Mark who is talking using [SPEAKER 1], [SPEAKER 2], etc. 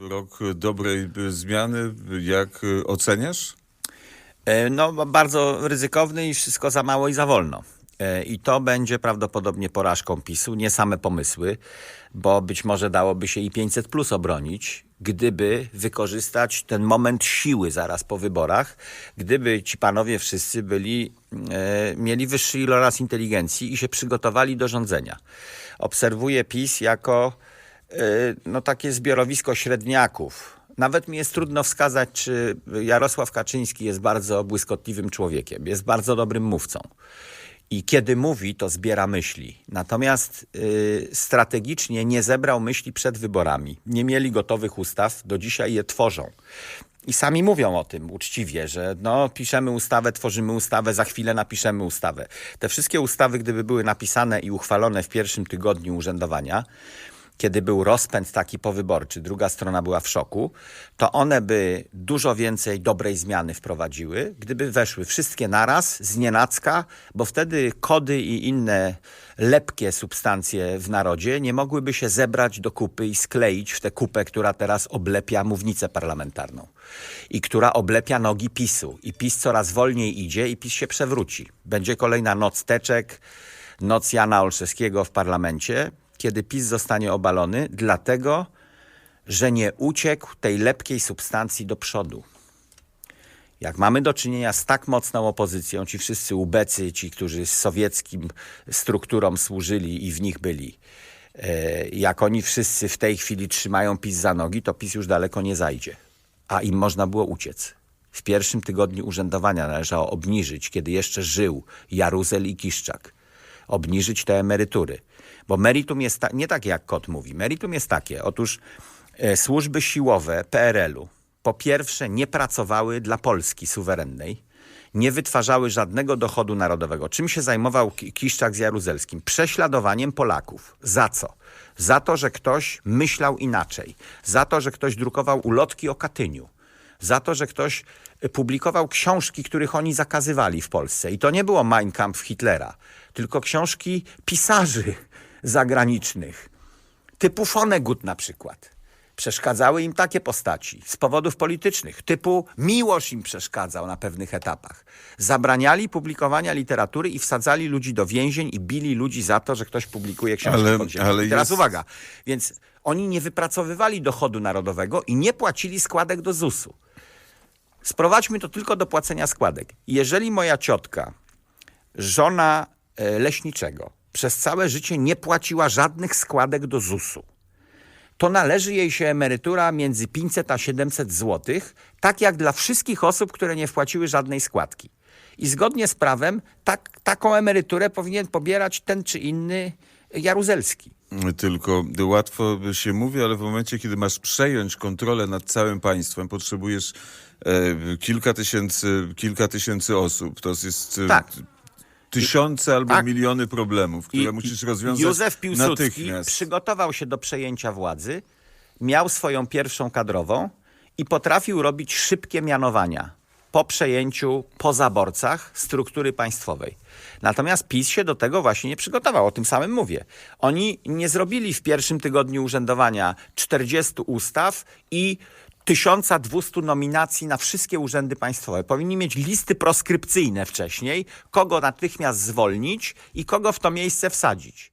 [SPEAKER 1] Rok dobrej zmiany, jak y, oceniasz?
[SPEAKER 2] E, No, bardzo ryzykowny i wszystko za mało i za wolno. E, I to będzie prawdopodobnie porażką PiSu, nie same pomysły, bo być może dałoby się i 500 plus obronić, gdyby wykorzystać ten moment siły zaraz po wyborach, gdyby ci panowie wszyscy byli, e, mieli wyższy iloraz inteligencji i się przygotowali do rządzenia. Obserwuję PiS jako no, takie zbiorowisko średniaków. Nawet mi jest trudno wskazać, czy Jarosław Kaczyński jest bardzo błyskotliwym człowiekiem, jest bardzo dobrym mówcą. I kiedy mówi, to zbiera myśli. Natomiast y, strategicznie nie zebrał myśli przed wyborami. Nie mieli gotowych ustaw, do dzisiaj je tworzą. I sami mówią o tym uczciwie, że no, piszemy ustawę, tworzymy ustawę, za chwilę napiszemy ustawę. Te wszystkie ustawy, gdyby były napisane i uchwalone w pierwszym tygodniu urzędowania, kiedy był rozpęd taki powyborczy, druga strona była w szoku, to one by dużo więcej dobrej zmiany wprowadziły, gdyby weszły wszystkie naraz, z nienacka, bo wtedy kody i inne lepkie substancje w narodzie nie mogłyby się zebrać do kupy i skleić w tę kupę, która teraz oblepia mównicę parlamentarną i która oblepia nogi PiSu. I PiS coraz wolniej idzie i PiS się przewróci. Będzie kolejna noc teczek, noc Jana Olszewskiego w parlamencie, kiedy PiS zostanie obalony, dlatego, że nie uciekł tej lepkiej substancji do przodu. Jak mamy do czynienia z tak mocną opozycją, ci wszyscy ubecy, ci, którzy sowieckim strukturom służyli i w nich byli, e, jak oni wszyscy w tej chwili trzymają PiS za nogi, to PiS już daleko nie zajdzie. A im można było uciec. W pierwszym tygodniu urzędowania należało obniżyć, kiedy jeszcze żył Jaruzel i Kiszczak, obniżyć te emerytury. Bo meritum jest ta, nie takie, jak kot mówi. Meritum jest takie. Otóż e, służby siłowe PRL-u po pierwsze nie pracowały dla Polski suwerennej, nie wytwarzały żadnego dochodu narodowego. Czym się zajmował Ki- Kiszczak z Jaruzelskim? Prześladowaniem Polaków. Za co? Za to, że ktoś myślał inaczej. Za to, że ktoś drukował ulotki o Katyniu. Za to, że ktoś y, publikował książki, których oni zakazywali w Polsce. I to nie było Mein Kampf Hitlera, tylko książki pisarzy zagranicznych typu Fonegut na przykład. Przeszkadzały im takie postaci z powodów politycznych, typu Miłosz im przeszkadzał na pewnych etapach. Zabraniali publikowania literatury i wsadzali ludzi do więzień i bili ludzi za to, że ktoś publikuje książki
[SPEAKER 1] Ale-
[SPEAKER 2] podziemne.
[SPEAKER 1] ale
[SPEAKER 2] teraz
[SPEAKER 1] jest-
[SPEAKER 2] uwaga, więc oni nie wypracowywali dochodu narodowego i nie płacili składek do ZUS-u. Sprowadźmy to tylko do płacenia składek. Jeżeli moja ciotka żona e, leśniczego przez całe życie nie płaciła żadnych składek do ZUS-u, to należy jej się emerytura między 500 a 700 zł, tak jak dla wszystkich osób, które nie wpłaciły żadnej składki. I zgodnie z prawem tak, taką emeryturę powinien pobierać ten czy inny Jaruzelski.
[SPEAKER 1] Tylko łatwo się mówi, ale w momencie, kiedy masz przejąć kontrolę nad całym państwem, potrzebujesz e, kilka tysięcy, kilka tysięcy osób. To jest e,
[SPEAKER 2] Tak.
[SPEAKER 1] Tysiące albo
[SPEAKER 2] tak.
[SPEAKER 1] miliony problemów, które
[SPEAKER 2] I-
[SPEAKER 1] musisz rozwiązać
[SPEAKER 2] Józef Piłsudski
[SPEAKER 1] natychmiast.
[SPEAKER 2] przygotował się do przejęcia władzy, miał swoją pierwszą kadrową i potrafił robić szybkie mianowania po przejęciu, po zaborcach struktury państwowej. Natomiast PiS się do tego właśnie nie przygotował, o tym samym mówię. Oni nie zrobili w pierwszym tygodniu urzędowania 40 ustaw i 1200 nominacji na wszystkie urzędy państwowe. Powinni mieć listy proskrypcyjne wcześniej, kogo natychmiast zwolnić i kogo w to miejsce wsadzić.